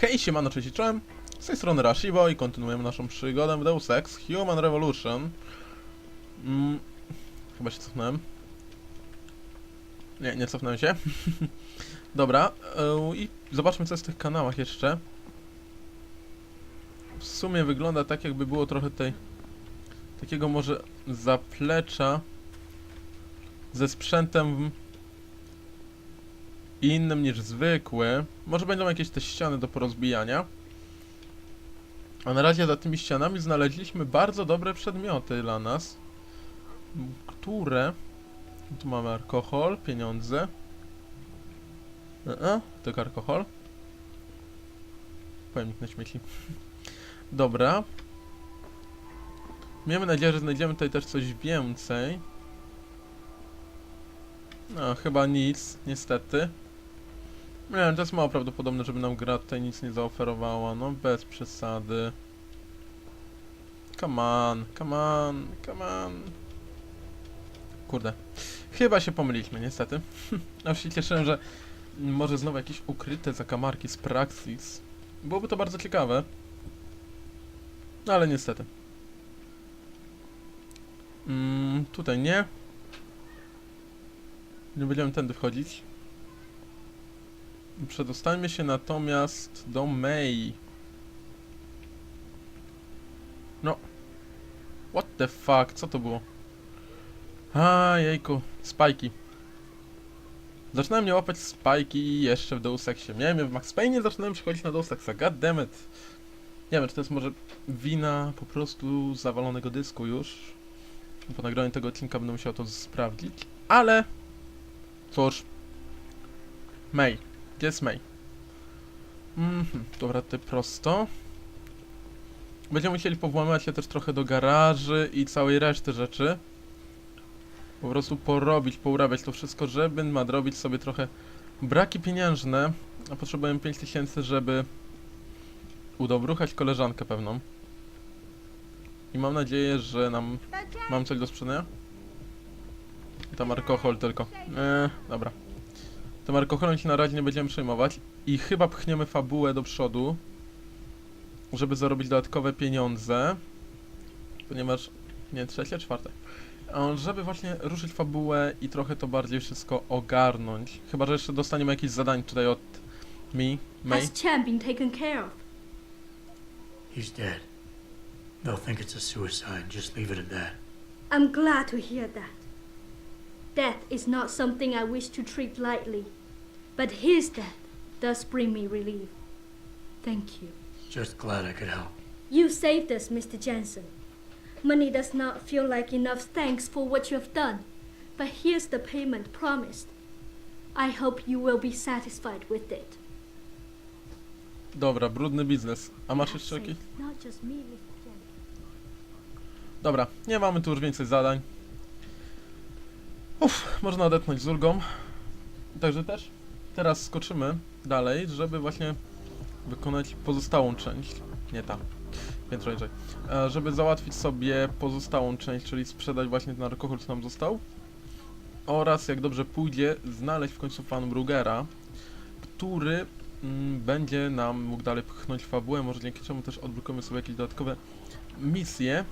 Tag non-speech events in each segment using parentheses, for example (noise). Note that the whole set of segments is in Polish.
Hej, siemano, cześć czołem. Z tej strony Rashivo i kontynuujemy naszą przygodę w Deus Ex Human Revolution. Mm, chyba się cofnąłem. Nie, nie cofnąłem się. (laughs) Dobra, e, i zobaczmy co jest w tych kanałach jeszcze. W sumie wygląda tak jakby było trochę tej takiego może zaplecza ze sprzętem innym niż zwykły. Może będą jakieś te ściany do porozbijania. A na razie za tymi ścianami znaleźliśmy bardzo dobre przedmioty dla nas, które... Tu mamy alkohol, pieniądze. E -e, tylko alkohol. Pojemnik na śmieci. (laughs) Dobra. Miejmy nadzieję, że znajdziemy tutaj też coś więcej. No, chyba nic, niestety. Nie wiem, to jest mało prawdopodobne, żeby nam gra tutaj nic nie zaoferowała, no bez przesady. Come on, come on, come on. Kurde. Chyba się pomyliliśmy, niestety. (laughs) Aż się cieszyłem, że może znowu jakieś ukryte zakamarki z Praxis. Byłoby to bardzo ciekawe. No ale niestety. Mm, tutaj nie. Nie będziemy tędy wchodzić. Przedostańmy się natomiast do May. No. What the fuck? Co to było? A jejku, spajki. Zaczynałem mnie łapać spajki jeszcze w Deus Exie. Miałem je w Max Payne, zaczynałem przychodzić na Deus Exa. God damn it. Nie wiem, czy to jest może wina po prostu zawalonego dysku już. Po nagraniu tego odcinka będę musiał to sprawdzić. Ale... Cóż. May. Gdzie jest May? Mhm, dobra, tutaj prosto. Będziemy musieli powłamać się też trochę do garaży i całej reszty rzeczy. Po prostu porobić, pourabiać to wszystko, żeby nadrobić sobie trochę braki pieniężne. A potrzebujemy 5000, żeby udobruchać koleżankę pewną. I mam nadzieję, że nam... Mam coś do sprzedania? Tam alkohol tylko. Eee, dobra. Tym alkoholem się na razie nie będziemy przejmować i chyba pchniemy fabułę do przodu, żeby zarobić dodatkowe pieniądze, ponieważ, nie, trzecie, czwarte, żeby właśnie ruszyć fabułę i trochę to bardziej wszystko ogarnąć, chyba, że jeszcze dostaniemy jakieś zadań tutaj od mi, May. Has been taken care of? He's dead. They'll think it's a suicide. Just leave it at that. I'm glad to hear that. Death is not something I wish to treat lightly, but his death does bring me relief. Thank you. Just glad I could help. You saved us, Mr. Jensen. Money does not feel like enough thanks for what you have done, but here's the payment promised. I hope you will be satisfied with it. Dobra, brudny biznes. A masz jeszcze Perhaps jakiś? Not just me, Mr. Jensen. Dobra, nie mamy tu już więcej zadań. Uff, można odetchnąć z ulgą. Także też teraz skoczymy dalej, żeby właśnie wykonać pozostałą część. Nie ta, piętro niżej. E, żeby załatwić sobie pozostałą część, czyli sprzedać właśnie ten alkohol, co nam został. Oraz, jak dobrze pójdzie, znaleźć w końcu Fan Brugera, który mm, będzie nam mógł dalej pchnąć fabułę, może dzięki czemu też odblokujemy sobie jakieś dodatkowe misje.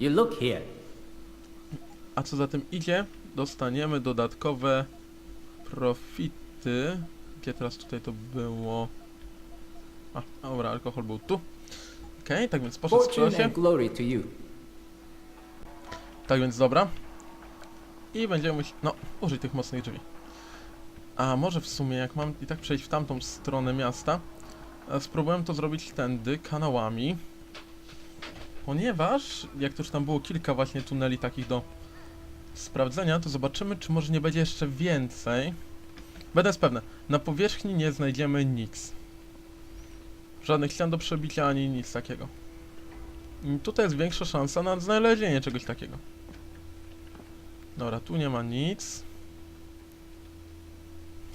You look here. A co za tym idzie, dostaniemy dodatkowe profity. Gdzie teraz tutaj to było? A, dobra, alkohol był tu. Okej, tak więc poszedł Fortune sprzeda się. and glory to you. Tak więc dobra. I będziemy musieli, no, użyć tych mocnych drzwi. A może w sumie, jak mam i tak przejść w tamtą stronę miasta, e, spróbuję to zrobić tędy, kanałami. Ponieważ, jak to już tam było kilka właśnie tuneli takich do sprawdzenia, to zobaczymy, czy może nie będzie jeszcze więcej. Będę pewne, na powierzchni nie znajdziemy nic. Żadnych ścian do przebicia, ani nic takiego. I tutaj jest większa szansa na znalezienie czegoś takiego. Dobra, tu nie ma nic.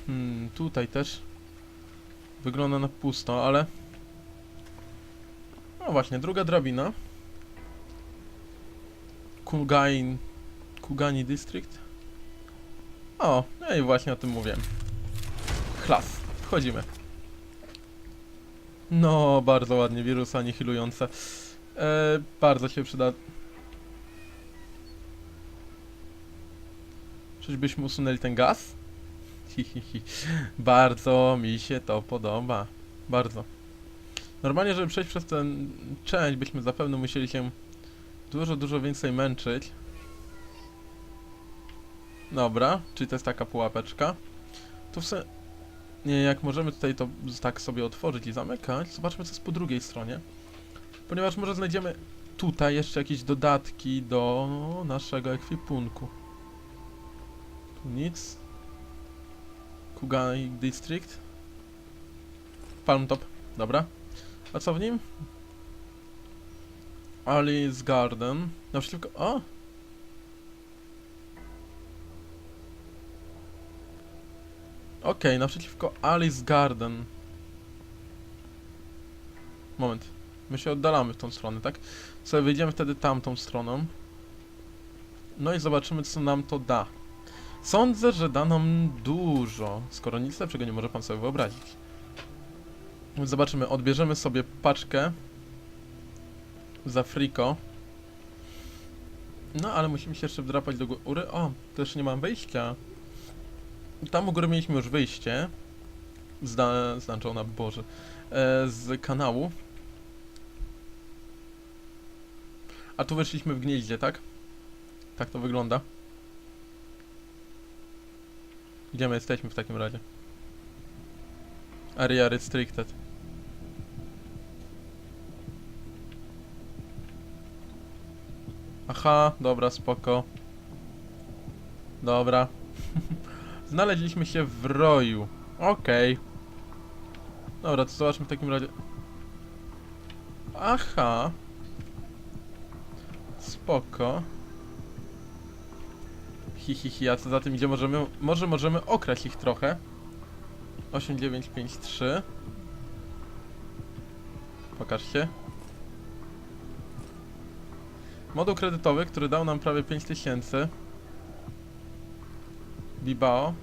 Hmm, tutaj też wygląda na pusto, ale... No właśnie, druga drabina. Kugain... Kugani District. O, no i właśnie o tym mówiłem. Chlas, wchodzimy. No, bardzo ładnie, wirusy anihilujące. E, bardzo się przyda. Czyżbyśmy usunęli ten gaz? Bardzo mi się to podoba. Bardzo. Normalnie, żeby przejść przez tę część, byśmy zapewne musieli się dużo, dużo więcej męczyć. Dobra, czyli to jest taka pułapeczka. Tu w se... Nie, jak możemy tutaj to tak sobie otworzyć i zamykać, zobaczmy co jest po drugiej stronie. Ponieważ może znajdziemy tutaj jeszcze jakieś dodatki do naszego ekwipunku. Tu nic. Kugai District. Palm Top, dobra. A co w nim? Alice Garden. Naprzeciwko... O! Okej, naprzeciwko Alice Garden. Moment. My się oddalamy w tą stronę, tak? Sobie wyjdziemy wtedy tamtą stroną. No i zobaczymy, co nam to da. Sądzę, że da nam dużo, skoro nic lepszego nie może pan sobie wyobrazić. Zobaczymy, odbierzemy sobie paczkę za friko. No, ale musimy się jeszcze wdrapać do góry. O, też nie mam wyjścia. Tam u góry mieliśmy już wyjście. Zda, znaczona, Boże. E, z kanału. A tu weszliśmy w gnieździe, tak? Tak to wygląda. Gdzie my jesteśmy w takim razie? Area restricted. Aha, dobra, spoko. Dobra. (laughs) Znaleźliśmy się w roju. Okej. Dobra, to zobaczmy w takim razie. Aha. Spoko. Hi, hi, hi, a co za tym idzie? Możemy, może możemy okraść ich trochę. 8953. Pokaż się. Moduł kredytowy, który dał nam prawie 5000. Bibao.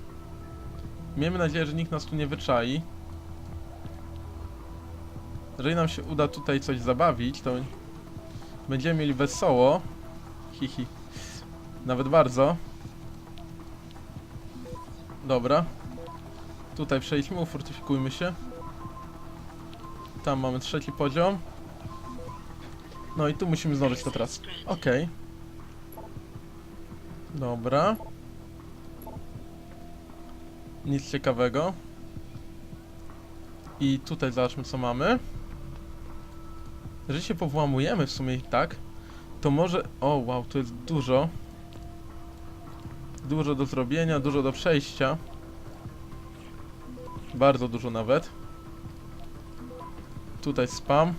Miejmy nadzieję, że nikt nas tu nie wyczai. Jeżeli nam się uda tutaj coś zabawić, to będziemy mieli wesoło. Hihi. Nawet bardzo. Dobra. Tutaj przejdźmy, ufortyfikujmy się. Tam mamy trzeci poziom. No i tu musimy zdążyć to teraz. Okej. Dobra. Nic ciekawego. I tutaj zobaczmy co mamy. Jeżeli się powłamujemy w sumie i tak, to może... O, wow, tu jest dużo. Dużo do zrobienia, dużo do przejścia. Bardzo dużo nawet. Tutaj spam.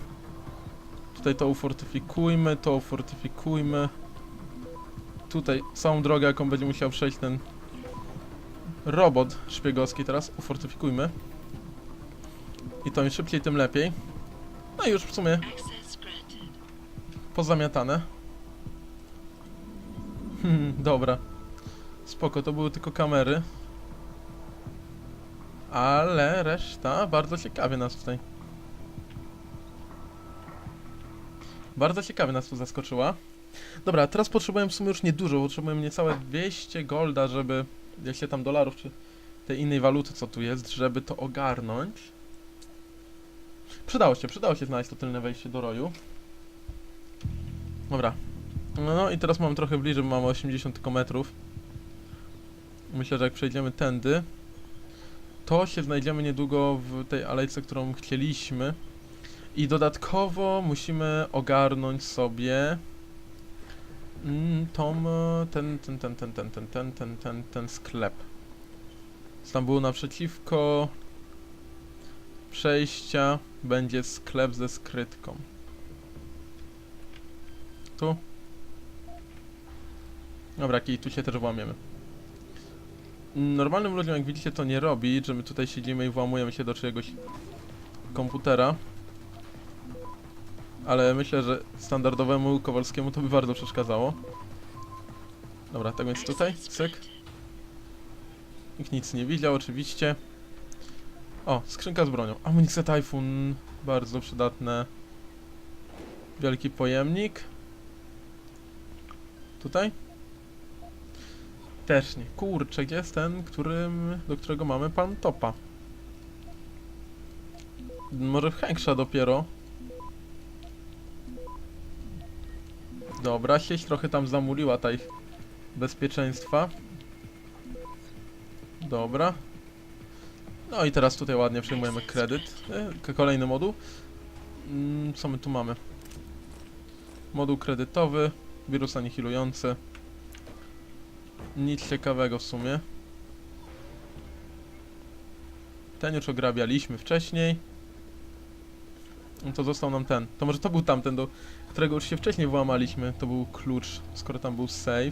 Tutaj to ufortyfikujmy, to ufortyfikujmy. Tutaj całą drogę, jaką będzie musiał przejść ten robot szpiegowski teraz ufortyfikujmy. I to im szybciej, tym lepiej. No i już w sumie pozamiatane. Hmm, (laughs) dobra. Spoko, to były tylko kamery. Ale reszta bardzo ciekawie nas tutaj. Bardzo ciekawie nas tu zaskoczyła. Dobra, teraz potrzebuję w sumie już niedużo, potrzebuję niecałe 200 golda, żeby, jak się tam dolarów, czy tej innej waluty, co tu jest, żeby to ogarnąć. Przydało się, przydało się znaleźć to tylne wejście do roju. Dobra. No, i teraz mam trochę bliżej, bo mamy 80 tylko metrów. Myślę, że jak przejdziemy tędy, to się znajdziemy niedługo w tej alejce, którą chcieliśmy. I dodatkowo musimy ogarnąć sobie mm, tą, e, ten, ten, ten, ten, ten, ten, ten, ten, ten, ten sklep. Tam naprzeciwko przejścia będzie sklep ze skrytką. Tu. Dobra, i tu się też włamiemy. Normalnym ludziom, jak widzicie, to nie robi, że my tutaj siedzimy i włamujemy się do czyjegoś komputera. Ale myślę, że standardowemu Kowalskiemu to by bardzo przeszkadzało. Dobra, tak więc tutaj, cyk. Nikt nic nie widział, oczywiście. O, skrzynka z bronią. Amunicja Typhoon Bardzo przydatne. Wielki pojemnik. Tutaj? Też nie. Kurczę, gdzie jest ten, którym, do którego mamy pan topa? Może w Hększa dopiero. Dobra, sieć trochę tam zamuliła ta ich bezpieczeństwa. Dobra. No i teraz tutaj ładnie przejmujemy kredyt. E, Kolejny moduł. Mm, Co my tu mamy? Moduł kredytowy, wirus anihilujący. Nic ciekawego w sumie. Ten już ograbialiśmy wcześniej. No to został nam ten. To może to był tamten, do którego już się wcześniej włamaliśmy. To był klucz, skoro tam był safe.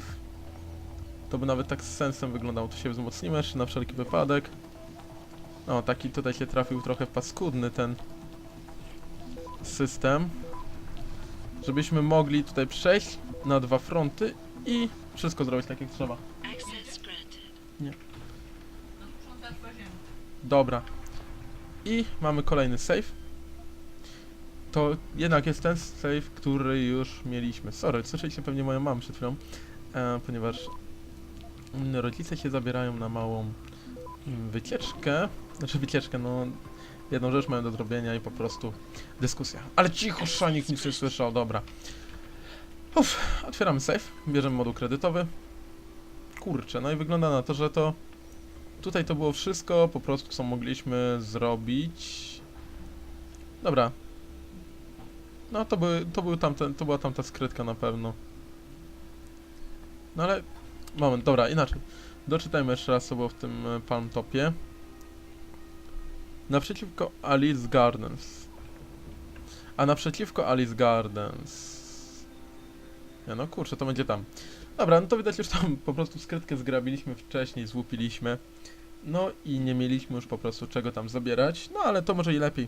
To by nawet tak z sensem wyglądało. Tu się wzmocnimy jeszcze na wszelki wypadek. O, taki tutaj się trafił trochę paskudny ten system. Żebyśmy mogli tutaj przejść na dwa fronty i wszystko zrobić tak jak trzeba. Access granted. Dobra. I mamy kolejny save. To jednak jest ten save, który już mieliśmy. Sorry, słyszeliście pewnie moją mamę przed chwilą, e, ponieważ rodzice się zabierają na małą mm, wycieczkę. Znaczy wycieczkę, no jedną rzecz mają do zrobienia i po prostu dyskusja. Ale cicho, szanik nic nie słyszał, dobra. Uff, otwieramy save, bierzemy moduł kredytowy. Kurczę, no i wygląda na to, że to Tutaj to było wszystko, po prostu co mogliśmy zrobić. Dobra. No to, były, to, był tamten, to była tamta skrytka na pewno. No ale... Moment, dobra, inaczej. Doczytajmy jeszcze raz, co było w tym e, Palm Topie. Naprzeciwko Alice Gardens. A naprzeciwko Alice Gardens... Nie no, kurczę, to będzie tam. Dobra, no to widać już tam po prostu skrytkę zgrabiliśmy wcześniej, złupiliśmy. No i nie mieliśmy już po prostu czego tam zabierać, no ale to może i lepiej.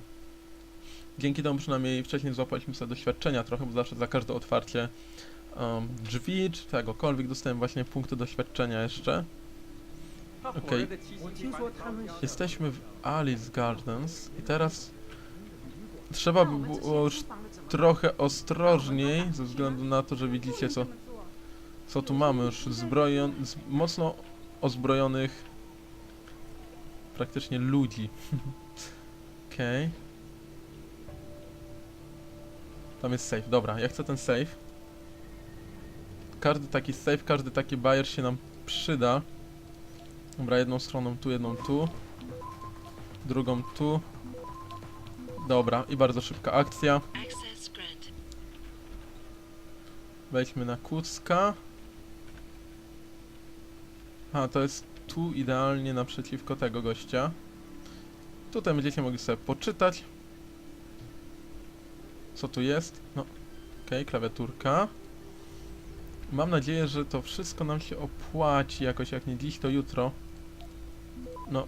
Dzięki temu przynajmniej wcześniej złapaliśmy sobie doświadczenia trochę, bo zawsze za każde otwarcie um, drzwi czy czegokolwiek dostałem właśnie punkty doświadczenia jeszcze. Okej. Jesteśmy w Alice Gardens i teraz trzeba by było już trochę ostrożniej, ze względu na to, że widzicie co, co tu mamy już zbrojon, mocno ozbrojonych praktycznie ludzi. (laughs) Okej. Tam jest safe, dobra, ja chcę ten safe. Każdy taki safe, każdy taki bajer się nam przyda. Dobra, jedną stroną tu, jedną tu. Drugą tu. Dobra, i bardzo szybka akcja. Wejdźmy na kucka. A, to jest tu idealnie naprzeciwko tego gościa. Tutaj będziecie mogli sobie poczytać. Co tu jest? No, okej, klawiaturka. Mam nadzieję, że to wszystko nam się opłaci jakoś, jak nie dziś, to jutro. No.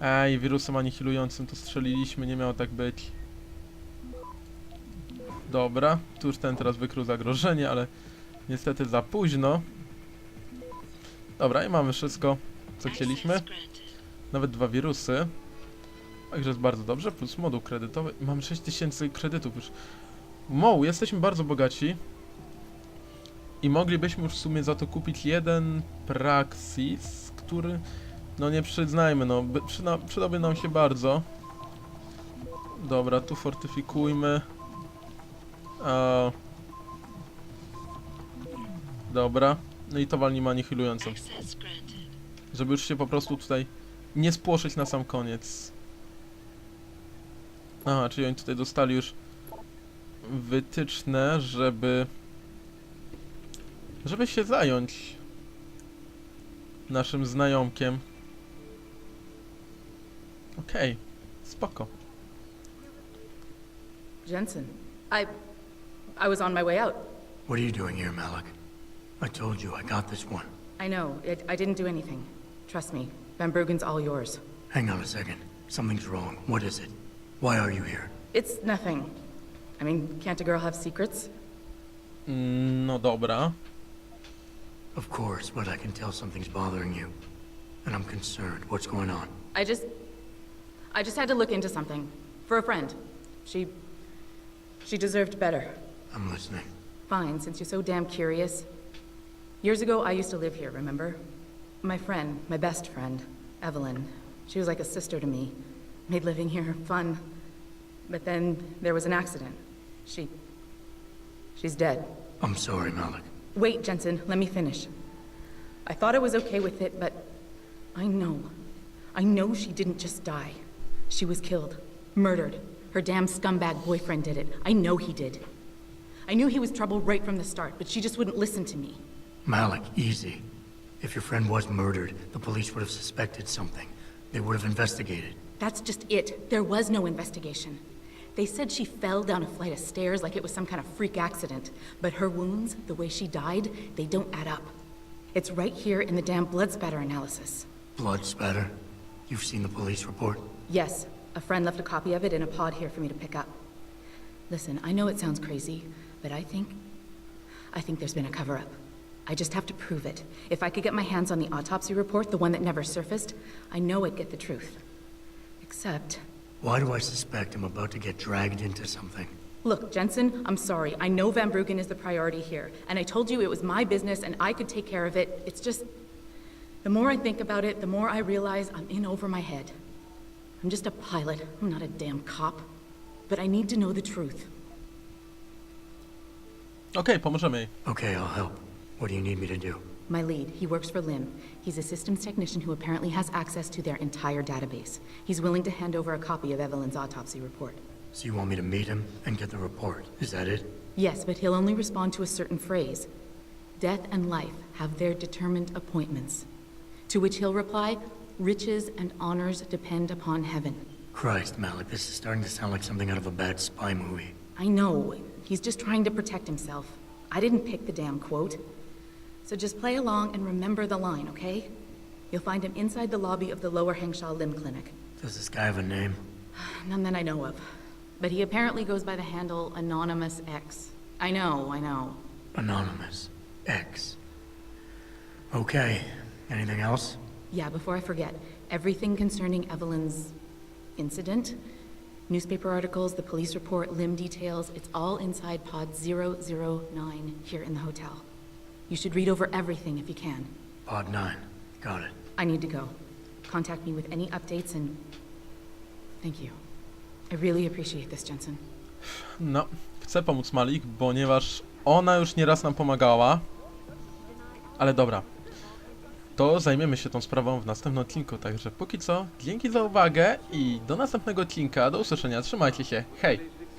Ej, wirusem anihilującym to strzeliliśmy, nie miało tak być. Dobra, tu już ten teraz wykrył zagrożenie, ale niestety za późno. Dobra, i mamy wszystko, co chcieliśmy. Nawet dwa wirusy. Także jest bardzo dobrze, plus moduł kredytowy. I Mamy 6000 kredytów już. Wow, jesteśmy bardzo bogaci. I moglibyśmy już w sumie za to kupić jeden Praxis, który... No nie przyznajmy, no przyda, przydałby nam się bardzo. Dobra, tu fortyfikujmy. A... Dobra. No i to anihilującą. Access granted. Żeby już się po prostu tutaj nie spłoszyć na sam koniec. Aha, czyli oni tutaj dostali już wytyczne, żeby... Żeby się zająć naszym znajomkiem. Okej, spoko. Jensen, I. I was on my way out. What are you doing here, Malik? I told you I got this one. I know, I, I didn't do anything. Trust me, Van Bruggen's all yours. Hang on a second. Something's wrong. What is it? Why are you here? It's nothing. I mean, can't a girl have secrets? Mm, No dobra. Of course, but I can tell something's bothering you. And I'm concerned. What's going on? I just. I just had to look into something. For a friend. She. She deserved better. I'm listening. Fine, since you're so damn curious. Years ago, I used to live here, remember? My friend, my best friend, Evelyn. She was like a sister to me. Made living here fun. But then there was an accident. She. She's dead. I'm sorry, Malik. Wait, Jensen, let me finish. I thought I was okay with it, but I know. I know she didn't just die. She was killed. Murdered. Her damn scumbag boyfriend did it. I know he did. I knew he was trouble right from the start, but she just wouldn't listen to me. Malik, easy. If your friend was murdered, the police would have suspected something. They would have investigated. That's just it. There was no investigation. They said she fell down a flight of stairs like it was some kind of freak accident. But her wounds, the way she died, they don't add up. It's right here in the damn blood spatter analysis. Blood spatter. You've seen the police report? Yes, a friend left a copy of it in a pod here for me to pick up. Listen, I know it sounds crazy, but I think. I think there's been a cover up. I just have to prove it. If I could get my hands on the autopsy report, the one that never surfaced, I know I'd get the truth. Except. Why do I suspect I'm about to get dragged into something? Look, Jensen, I'm sorry. I know Van Bruggen is the priority here, and I told you it was my business and I could take care of it. It's just. The more I think about it, the more I realize I'm in over my head. I'm just a pilot, I'm not a damn cop. But I need to know the truth. Okay, pomożemy jej. Okay, I'll help. What do you need me to do? My lead, he works for LIM. He's a systems technician who apparently has access to their entire database. He's willing to hand over a copy of Evelyn's autopsy report. So you want me to meet him and get the report? Is that it? Yes, but he'll only respond to a certain phrase. Death and life have their determined appointments. To which he'll reply, riches and honors depend upon heaven. Christ, Malik, this is starting to sound like something out of a bad spy movie. I know, he's just trying to protect himself. I didn't pick the damn quote. So just play along and remember the line, okay? You'll find him inside the lobby of the Lower Hengshaw Limb Clinic. Does this guy have a name? None that I know of. But he apparently goes by the handle Anonymous X. I know, I know. Anonymous. X. Okay. Anything else? Yeah, before I forget, everything concerning Evelyn's incident, newspaper articles, the police report, limb details, it's all inside pod 009 here in the hotel. You should read over everything if you can. Pod 9. Got it. I need to go. Contact me with any updates and thank you. I really appreciate this, Jensen. No, chcę pomóc Malik, ponieważ ona już nieraz nam pomagała. Ale dobra. To zajmiemy się tą sprawą w następnym odcinku, także póki co, dzięki za uwagę i do następnego odcinka, do usłyszenia, trzymajcie się, hej!